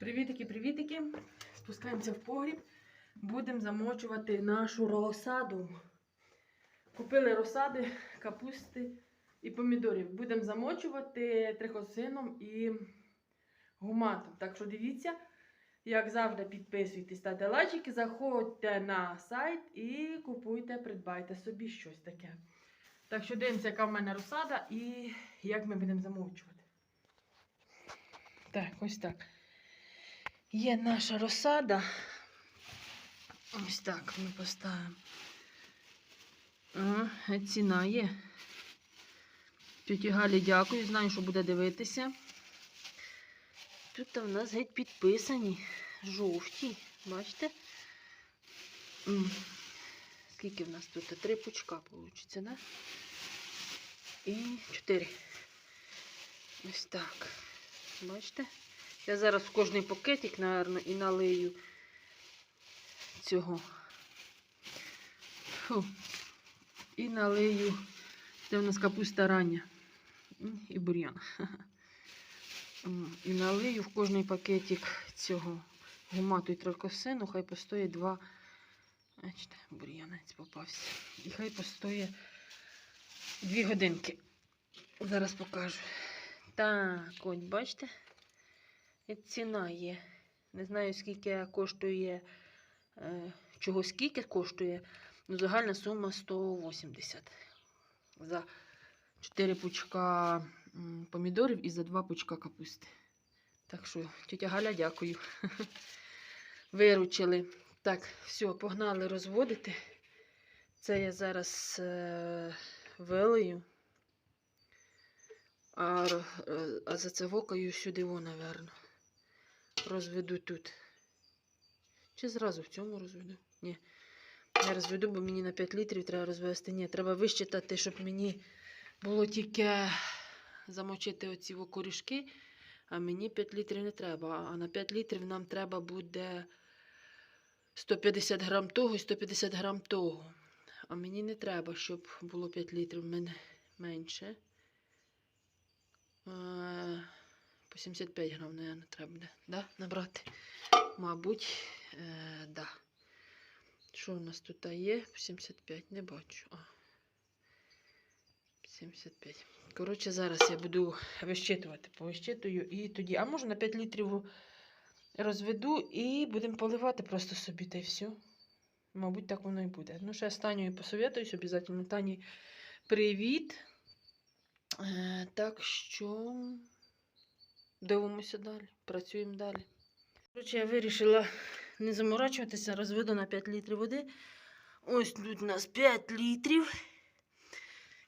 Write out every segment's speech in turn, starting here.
Привітики, привітики. Спускаємося в погріб. Будемо замочувати нашу розсаду. Купили розсади, капусти і помідорів. Будемо замочувати трихосином і гуматом. Так що дивіться, як завжди, підписуйтесь, ставте лайчики, заходьте на сайт і купуйте, придбайте собі щось таке. Так що дивимося, яка в мене розсада і як ми будемо замовчувати. Так, ось так. Є наша розсада. Ось так ми поставимо. Ага, ціна є. Тьоті Галі дякую, знаю, що буде дивитися. Тут в нас геть підписані. Жовті. Бачите? Скільки в нас тут? Три пучка вийде, да? І чотири. Ось так. Бачите? Я зараз в кожний пакетик, напевно, і налию цього. Фу. І налию. Це у нас капуста рання. І бур'ян. І налию в кожний пакетик цього гумату і трокосину, хай постоїть два. Бачите, бур'янець попався. І хай постоїть дві годинки. Зараз покажу. Так, от бачите? Ціна є. Не знаю, скільки коштує, е, чого скільки коштує, але загальна сума 180 за 4 пучка помідорів і за 2 пучка капусти. Так що, тетя Галя, дякую. Виручили. Так, все, погнали розводити. Це я зараз е, вилию. А, е, а за це вокою сюди, о, напевно. Розведу тут. Чи зразу в цьому розведу? Ні. Я розведу, бо мені на 5 літрів треба розвести. Ні, треба вищитати, щоб мені було тільки замочити оці окорішки, а мені 5 літрів не треба. А на 5 літрів нам треба буде 150 грам того і 150 грам того. А мені не треба, щоб було 5 літрів. Мене менше. По 75 грам, наверное, треба буде. Да? Набрати. Мабуть, е, да. Що у нас тут є? 75, не бачу. А. 75. Коротше, зараз я буду вищитувати. Повищитую і тоді. А може на 5 літрів розведу і будемо поливати просто собі та й все. Мабуть, так воно і буде. Ну, ще з Танею посоветуюсь, обов'язково. Тані, привіт. Е, так що дивимося далі, працюємо далі. Коротше, я вирішила не заморачуватися, розведу на 5 літрів води. Ось тут у нас 5 літрів.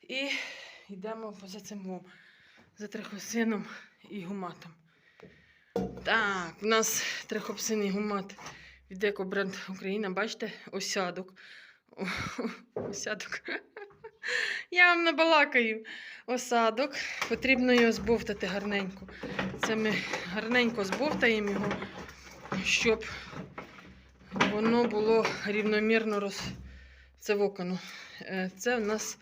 І йдемо за цим за трихосином і гуматом. Так, у нас трихопсин і гумат від Екобренд Україна. Бачите, осядок. Осядок. Я вам набалакаю. Осадок. Потрібно його збовтати гарненько. Це ми гарненько збовтаємо його, щоб воно було рівномірно розцевокано. Е, Це у нас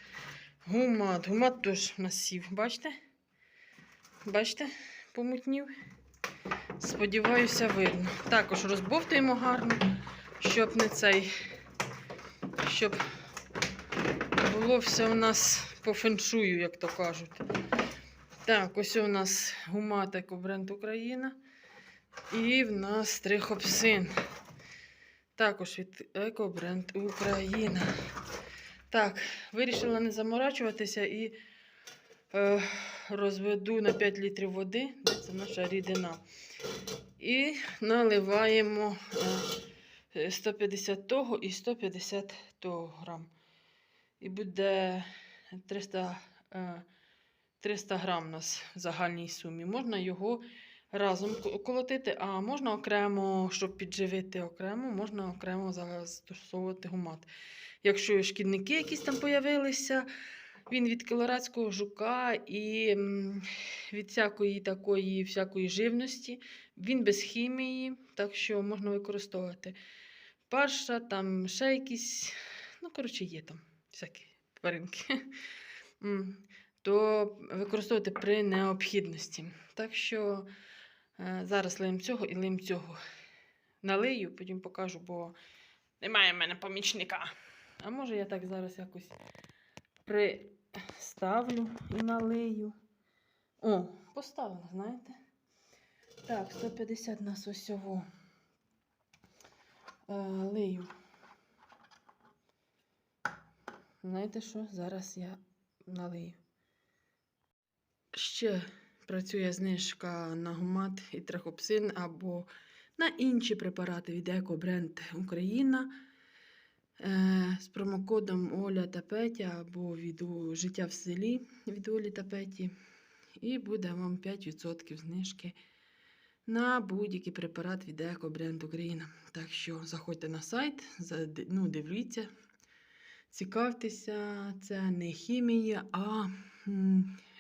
гумат. Гумат теж у нас сів. Бачите? Бачите? Помутнів. Сподіваюся, видно. Також розбовтуємо гарно, щоб не цей, щоб було все у нас по феншую, як то кажуть. Так, ось у нас гумат Екобренд Україна. І в нас трихопсин. Також від Екобренд Україна. Так, вирішила не заморачуватися і е, розведу на 5 літрів води. Це наша рідина. І наливаємо е, 150 того і 150 того грам. І буде 300, е, 300 грам у нас в загальній сумі. Можна його разом колотити, а можна окремо, щоб підживити окремо, можна окремо застосовувати гумат. Якщо шкідники якісь там появилися, він від колорадського жука і від всякої такої всякої живності, він без хімії, так що можна використовувати. Парша, там ще якісь, ну, коротше, є там всякі тваринки. То використовувати при необхідності. Так що Е, Зараз лиємо цього і лиємо цього. Налию, потім покажу, бо немає в мене помічника. А може я так зараз якось приставлю і налию. О, поставила, знаєте? Так, 150 нас усього. Е, лию. Знаєте що? Зараз я налию. Ще працює знижка на гумат і трахопсин або на інші препарати від екобренд Україна е, з промокодом Оля та Петя або від життя в селі від Олі та Петі. І буде вам 5% знижки на будь-який препарат від екобренд Україна. Так що заходьте на сайт, ну, дивіться, цікавтеся, це не хімія, а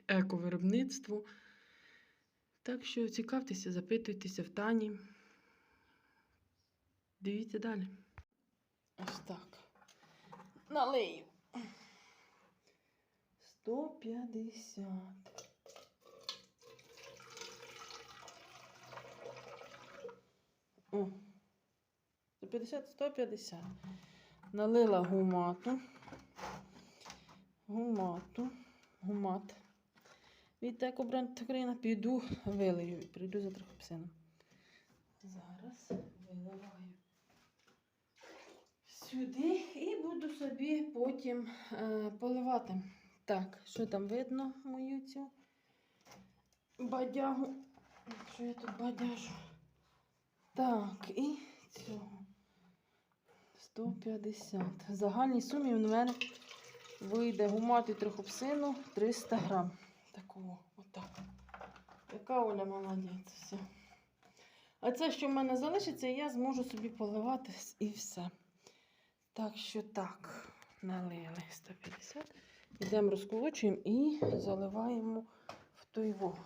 ековиробництво. Так що цікавтеся, запитуйтеся в Тані. Дивіться далі. Ось так. Налию. 150. О. 150, 150. Налила гумату. Гумату. Гумат. Від екобренд Україна піду вилию. Прийду за трохопсином. Зараз виливаю сюди і буду собі потім е, поливати. Так, що там видно мою цю бадягу? Що я тут бадяжу? Так, і цього. 150. В загальній сумі в мене вийде гумати трихопсину 300 грам. Такого, отак. Яка Оля молодець. Все. А це, що в мене залишиться, я зможу собі поливати і все. Так що так, налили 150. Йдемо розколочуємо і заливаємо в той во.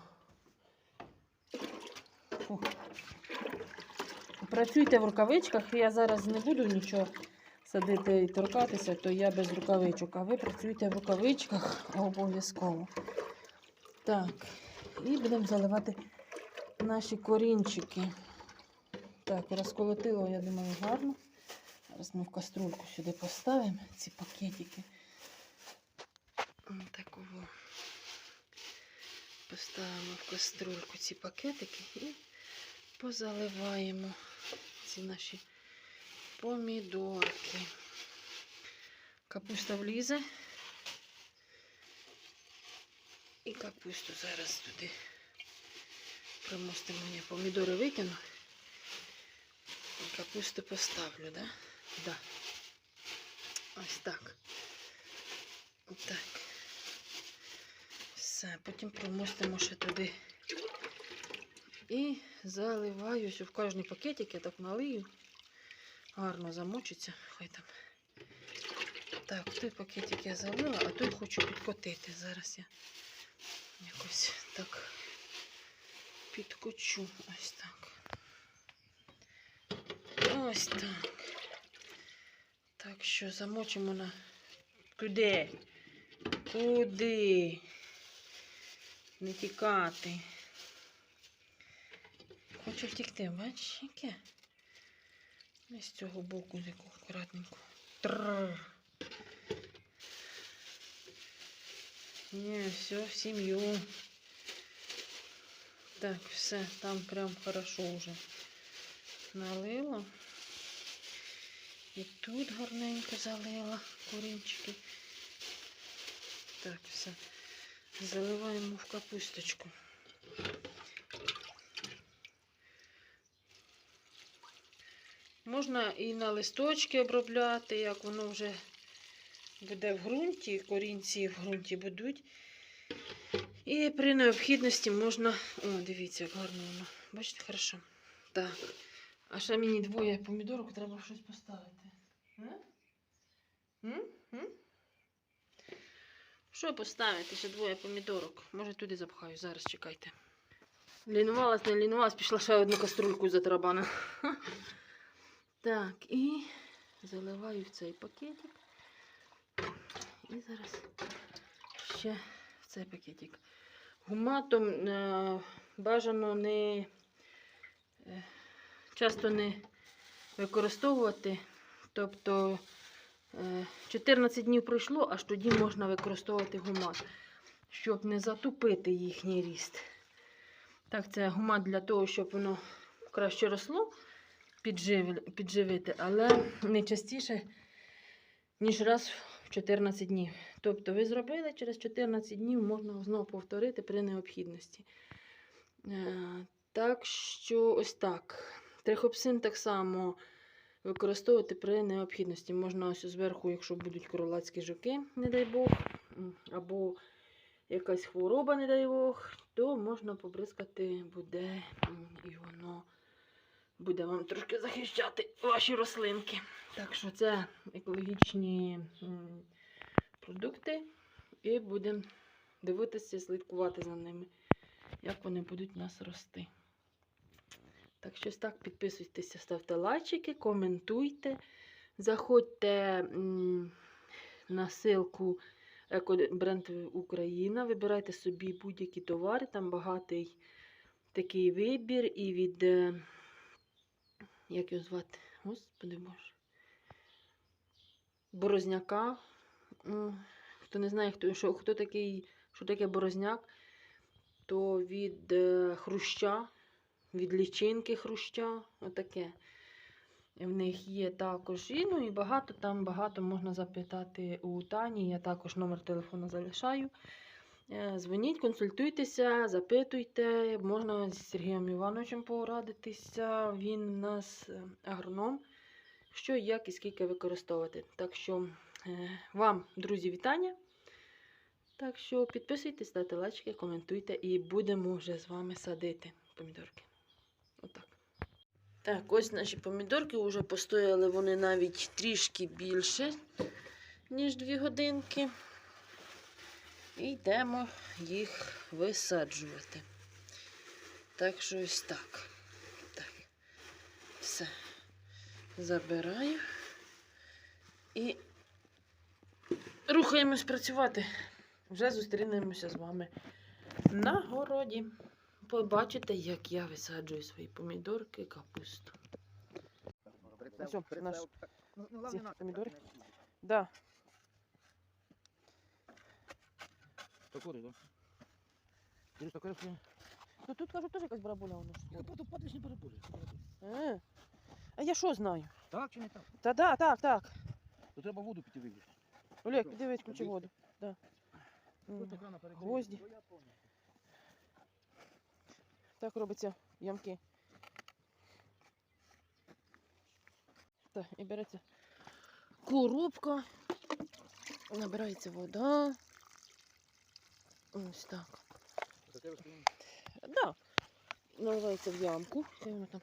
Працюйте в рукавичках. Я зараз не буду нічого садити і торкатися, то я без рукавичок. А ви працюйте в рукавичках обов'язково. Так, і будемо заливати наші корінчики. Так, розколотило, я думаю, гарно. Зараз ми в каструльку сюди поставимо ці пакетики. Такого. Поставимо в каструльку ці пакетики і позаливаємо ці наші помідорки. Капуста влізе. І капусту зараз туди примостимо. Я помідори викину. І капусту поставлю, да? Да. Ось так. Так. Все, потім примостимо ще туди. І заливаю в кожний пакетик, я так налию. Гарно замочиться, хай там. Так, той пакетик я залила, а той хочу підкотити. Зараз я якось так підкочу. Ось так. Ось так. Так що замочимо на. Куди? Куди? Не тікати. Хочу втікти, бачиш, яке? Не з цього боку, з якого акуратненько. Трррр. Ні, все, в сім'ю. Так, все, там прям хорошо вже налила. І тут гарненько залила корінчики. Так, все. Заливаємо в капусточку. Можна і на листочки обробляти, як воно вже буде в ґрунті, корінці в ґрунті будуть. І при необхідності можна. О, дивіться, як гарно воно. Бачите, хорошо. Так. А ще мені двоє помідорок треба щось поставити. М? Що поставити? Ще двоє помідорок. Може туди запхаю. Зараз чекайте. Лінувалась, не лінувалась, пішла ще одну каструльку за тарабана. Так, і заливаю в цей пакетик. І зараз ще в цей пакетик. Гуматом е, бажано не е, часто не використовувати. Тобто е, 14 днів пройшло, аж тоді можна використовувати гумат, щоб не затупити їхній ріст. Так, це гумат для того, щоб воно краще росло, підживити, але не частіше, ніж раз в 14 днів. Тобто ви зробили, через 14 днів можна знову повторити при необхідності. Е, Так що ось так. Трихопсин так само використовувати при необхідності. Можна ось зверху, якщо будуть кролацькі жуки, не дай Бог, або якась хвороба, не дай Бог, то можна побризкати буде, і воно буде вам трошки захищати ваші рослинки. Так що це екологічні продукти, і будемо дивитися, слідкувати за ними, як вони будуть у нас рости. Так, щось так, підписуйтеся, ставте лайчики, коментуйте. Заходьте на ссылку Екобренд Україна, вибирайте собі будь-які товари, там багатий такий вибір і від. Як його звати? Господи Боже. Борозняка. Хто не знає, хто, що, хто такий, що таке борозняк, то від е, хруща, від лічинки хруща, отаке. В них є також і, ну, і багато там багато можна запитати у Тані. Я також номер телефону залишаю. Е, Дзвоніть, консультуйтеся, запитуйте. Можна з Сергієм Івановичем порадитися. Він у нас е, агроном. Що, як і скільки використовувати. Так що е, вам, друзі, вітання. Так що підписуйтесь, ставте лайки, коментуйте і будемо вже з вами садити помідорки. Отак. Так, ось наші помідорки вже постояли вони навіть трішки більше, ніж 2 годинки. І йдемо їх висаджувати. Так що ось так. Так. Все. Забираю. І рухаємось працювати. Вже зустрінемося з вами на городі. Побачите, як я висаджую свої помідорки, капусту. Всё, наш ці помідори. Да. Такори, да? Ти таке все. Ну тут кажуть, теж якась барабуля у нас. Ну, то падаєш не перебулі. Е. А я що знаю? Так чи не так? Та да, так, так. То треба воду піти виключити. Олег, піди включи воду. Да. М, Гвозді. Так робиться ямки. Так, і береться коробка, набирається вода. Ось так. Да. Наливається в ямку. Це воно там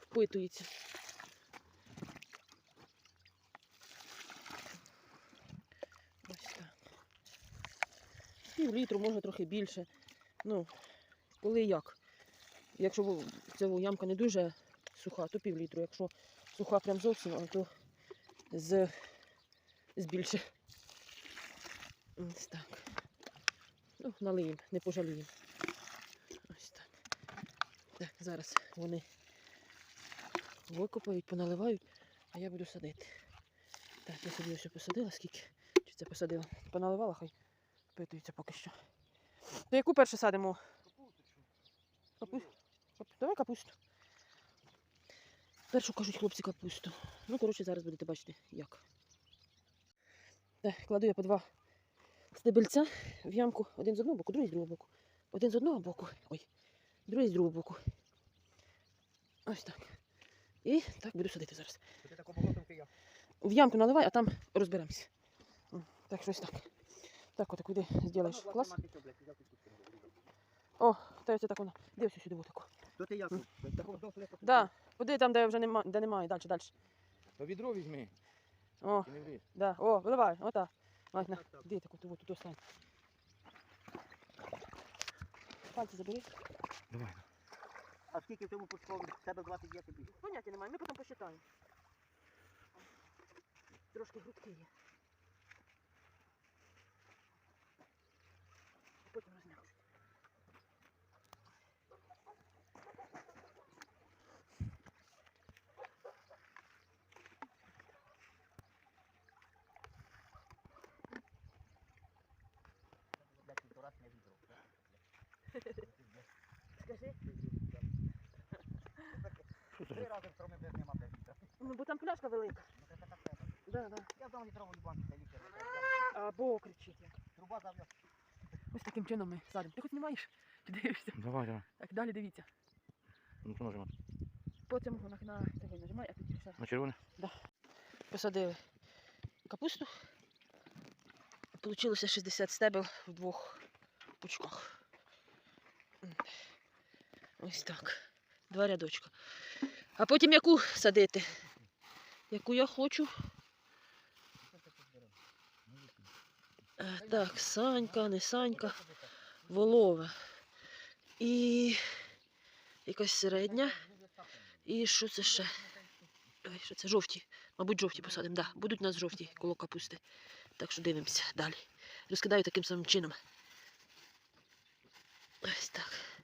впитується. Ось так. Пів літру, може трохи більше. Ну, коли як. Якщо ця ямка не дуже суха, то пів літру. Якщо суха прям зовсім, то з, з більше. Ось так. Ну, налиємо, не пожаліємо. Ось так. Так, зараз вони викопають, поналивають, а я буду садити. Так, я собі ось посадила, скільки. Чи це посадила? Поналивала, хай впитується поки що. То яку перше садимо? Капу... Давай капусту. Першу кажуть хлопці капусту. Ну, коротше, зараз будете бачити, як. Так, кладу я по два стебельця в ямку. Один з одного боку, другий з другого боку. Один з одного боку. Ой, другий з другого боку. Ось так. І так буду садити зараз. Ти тако я. В ямку наливай, а там розберемося. Так, щось так. Так, отак іди, зробиш клас. О, та це так воно. Дивися сюди, отако. То ти? М. Да, куди там, де вже нема, де немає, далі, далі. То відро візьми. О, да. О, виливай, ота. Ой, на, іди таку, тут, тут остань. Пальці забери. Давай. А скільки в тому пучкові? Тебе 20 є тобі. Поняття немає, ми потім посчитаємо. Трошки грудки є. Скажи. Три рази втроми без нема без літра. Ну, бо там пляшка велика. Ну це так треба. Да, да. Я вдома літрову банку та літер. Або кричить. як. Труба зав'яз. Ось таким чином ми садимо. Ти хоч знімаєш? Чи дивишся? Давай, давай. Так, далі дивіться. Ну що нажимати? Потім на, на цього нажимай, а тоді все. На червоне? Посадили капусту. Получилося 60 стебел в двох пучках. Ось так. Два рядочка. А потім яку садити? Яку я хочу. Е, Так, Санька, не Санька, волова. І якась середня. І що це ще? Ой, що це? Жовті. Мабуть, жовті посадимо. Да, будуть у нас жовті коло капусти. Так що дивимося далі. Розкидаю таким самим чином. Ось так.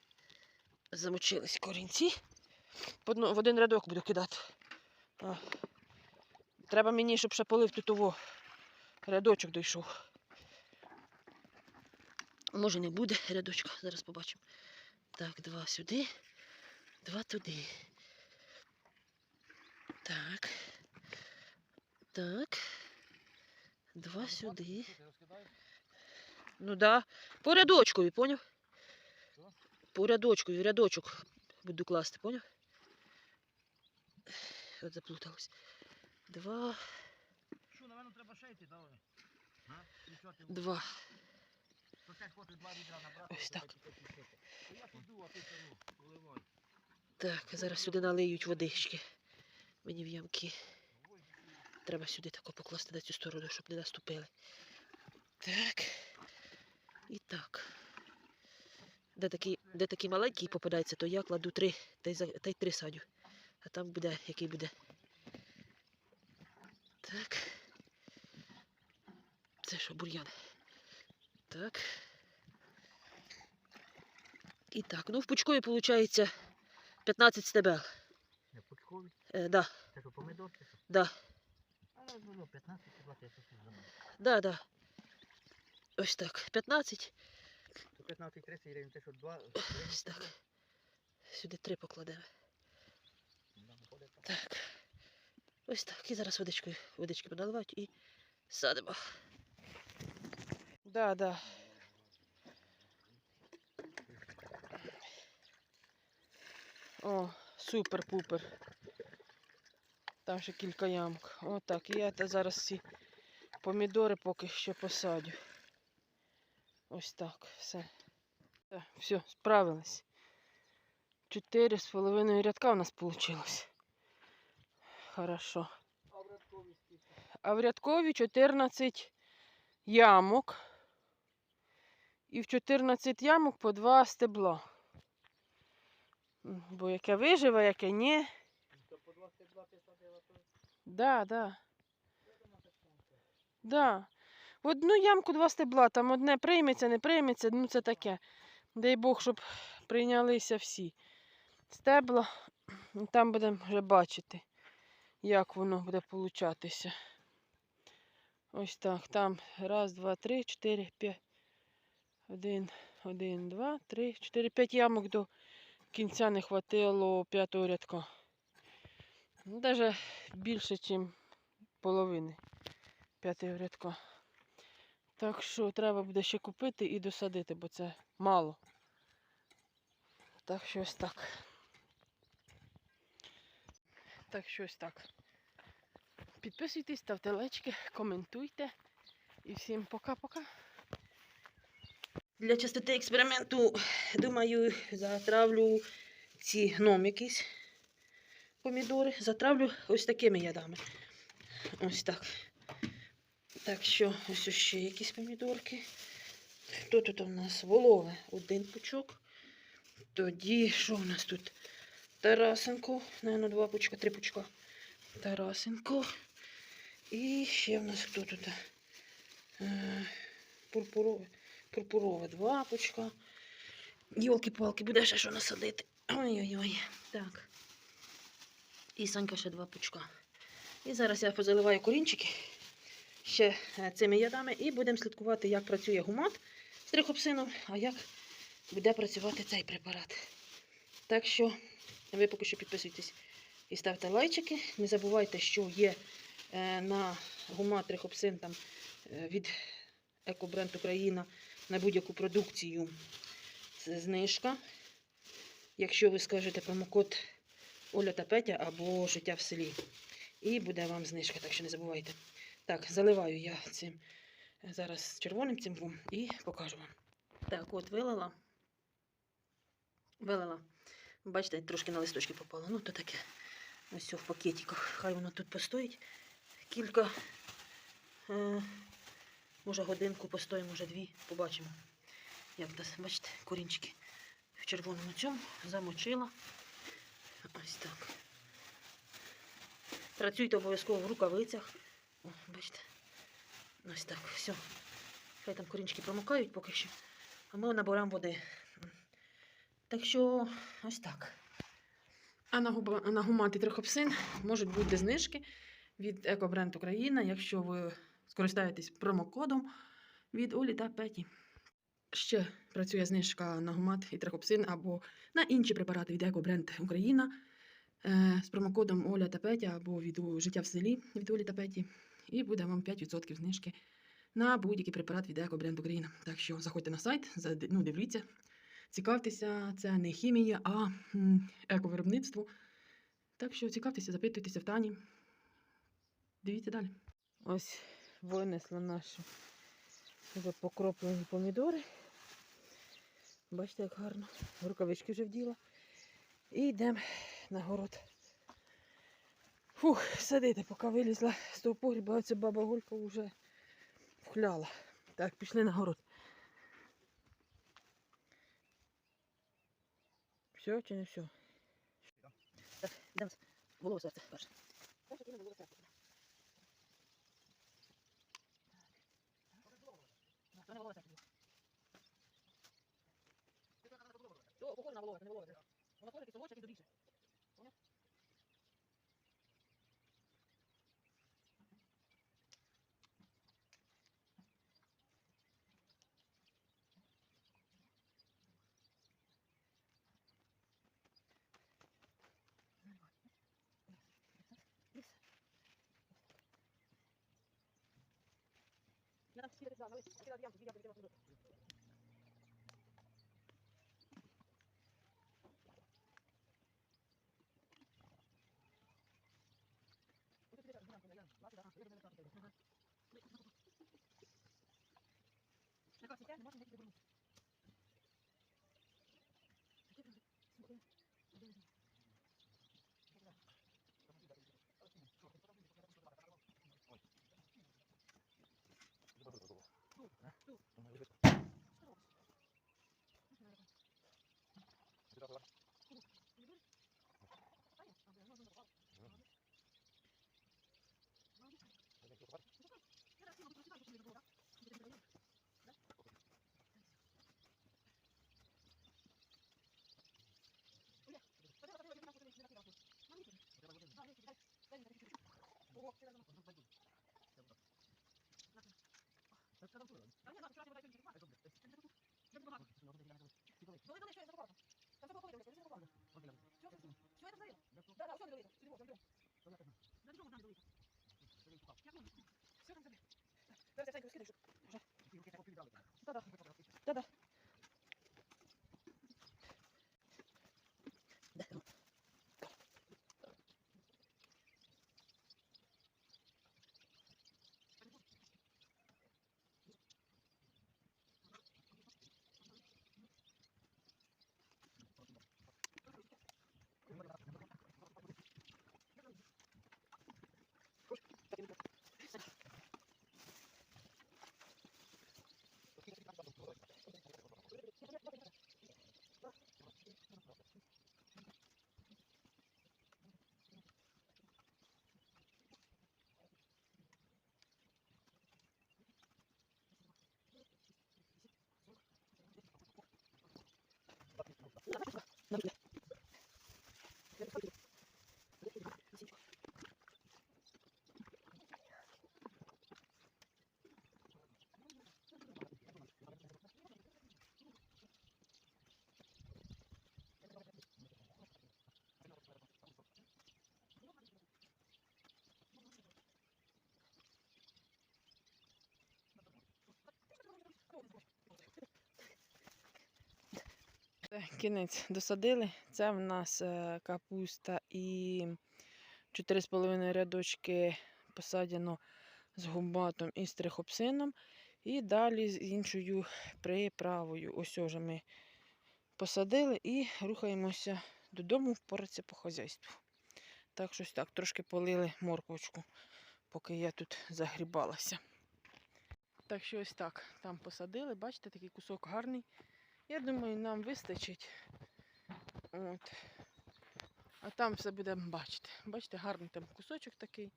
Замочились корінці. В один рядок буду кидати. А. Треба мені, щоб ще полив тут того рядочок дійшов. Може не буде рядочка, зараз побачимо. Так, два сюди, два туди. Так. Так. Два сюди. Ну да. По рядочкові, поняв? По рядочкові, рядочок буду класти, поняв? От заплуталась. Два, Що, напевно, треба ще йти, давай. Два. Ось так. Так, зараз сюди налиють водички. Мені в ямки. Треба сюди тако покласти на цю сторону, щоб не наступили. Так. І так. Де такий, де такий маленький попадається, то я кладу три, та й, та й три садю. А там буде, який буде. Так. Це що, бур'ян? Так. І так, ну в пучкові виходить 15 стебел. Не пучкові. Е, да, Це що, помидор чи що? да, Але було 15 чи 20, я щось не знаю. да, да. Ось так, 15. То 15 30 гривень, те що два. Ось так. Сюди три покладемо. Так. Ось так. І зараз водичкою, водички поналивають і садимо. Да, да. О, супер-пупер. Там ще кілька ямок. Отак. І я зараз ці помідори поки що посадю. Ось так. Все. Так, все, справились. Чотири з половиною рядка у нас вийшло. Хорошо. А в рядкові скільки? А в рядкові 14 ямок. І в 14 ямок по два стебла. Бо яке виживе, яке ні. То по 22 ти садила, то Да, да. я так. Да. В одну ямку два стебла, там одне прийметься, не прийметься, ну це таке. Дай Бог, щоб прийнялися всі стебла. Там будемо вже бачити, як воно буде получатися. Ось так. Там раз, два, три, чотири, п'ять. Один, один, два, три, чотири, п'ять ямок до кінця не хватило п'ятого рядка. Ну, Навіть більше, ніж половини п'ятого рядка. Так що треба буде ще купити і досадити, бо це мало. Так що ось так. Так що ось так. Підписуйтесь, ставте лайки, коментуйте. І всім пока-пока. Для чистоти експерименту, думаю, затравлю ці гном якісь помідори. Затравлю ось такими ядами. Ось так. Так що ось ще якісь помідорки. Хто тут у нас? Волове. Один пучок. Тоді що у нас тут? Тарасенко. Наверно, два пучка, три пучка. Тарасенко. І ще в нас хто тут? Е, Пурпурове. Пурпурове два пучка. Йолки-палки, буде ще що насадити. Ой-ой-ой. Так. І Санька ще два пучка. І зараз я позаливаю корінчики ще е, цими ядами і будемо слідкувати, як працює гумат з трихопсином, а як буде працювати цей препарат. Так що ви поки що підписуйтесь і ставте лайчики. Не забувайте, що є е, на гума трихопсин там е, від Екобренд Україна на будь-яку продукцію це знижка. Якщо ви скажете промокод Оля та Петя або життя в селі. І буде вам знижка, так що не забувайте. Так, заливаю я цим е, зараз червоним цим і покажу вам. Так, от вилила. Вилила. Бачите, трошки на листочки попало. Ну, то таке. Ось в пакетиках. Хай воно тут постоїть. Кілька, е, може годинку постоїть, може дві. Побачимо. Як нас, бачите, корінчики в червоному цьому замочила. Ось так. Працюйте обов'язково в рукавицях. О, бачите. Ось так, все. Хай там корінчики промокають поки що. А ми наберемо води. Так що ось так. А на, гумат і трихопсин можуть бути знижки від Екобренд Україна, якщо ви скористаєтесь промокодом від Олі та Петі. Ще працює знижка на гумат і трихопсин або на інші препарати від Екобренд Україна е, з промокодом Оля та Петя або від життя в селі від Олі та Петі. І буде вам 5% знижки на будь-який препарат від Екобренд Україна. Так що заходьте на сайт, ну, дивіться, цікавтеся, це не хімія, а ековиробництво. Так що цікавтеся, запитуйтеся в Тані. Дивіться далі. Ось винесла наші вже покроплені помідори. Бачите, як гарно. Рукавички вже вділа. І йдемо на город. Фух, сидити, поки вилізла з того погріба, оця баба Голька вже вхляла. Так, пішли на город. Все чи не все? Так, йдемо голову серце перше. То, похоже на волове, це не волове. Воно теж 那记得就知道它会它见到这样子就一定会见到这个 Kita pulang. No wygląda jak śmieszny to Tam co było powiedział, nie wiem, co było. Śmieszny zdaje. Dobra, usiądę do jego. Czyli może, dobra. Na drugą znam do jego. Jak mówisz? Siadam sobie. Teraz ja tego skiedyś. Może. Dobra. Це кінець досадили. Це в нас е, капуста і 4,5 рядочки посадено з гумбатом і стрихопсином. І далі з іншою приправою. Ось вже ми посадили і рухаємося додому впоратися по хазяйству. Так, щось так, трошки полили морквочку, поки я тут загрібалася. Так що ось так там посадили. Бачите, такий кусок гарний. Я думаю, нам вистачить. От. А там все будемо бачити. Бачите, гарний там кусочок такий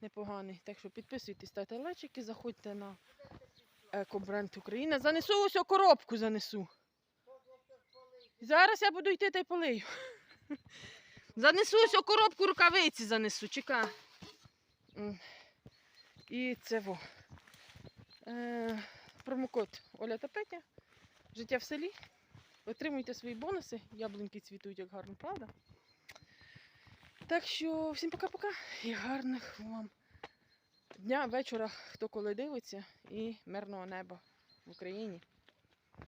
непоганий. Так що підписуйтесь, ставте лайчики, заходьте на екобренд Україна. Занесу ось коробку занесу. Зараз я буду йти та й полию. Занесу ось коробку рукавиці занесу, чекай. І це во. Е, промокод Оля та Петя. Життя в селі. Отримуйте свої бонуси. Яблуньки цвітуть, як гарно, правда? Так що всім пока-пока і гарних вам дня, вечора, хто коли дивиться, і мирного неба в Україні.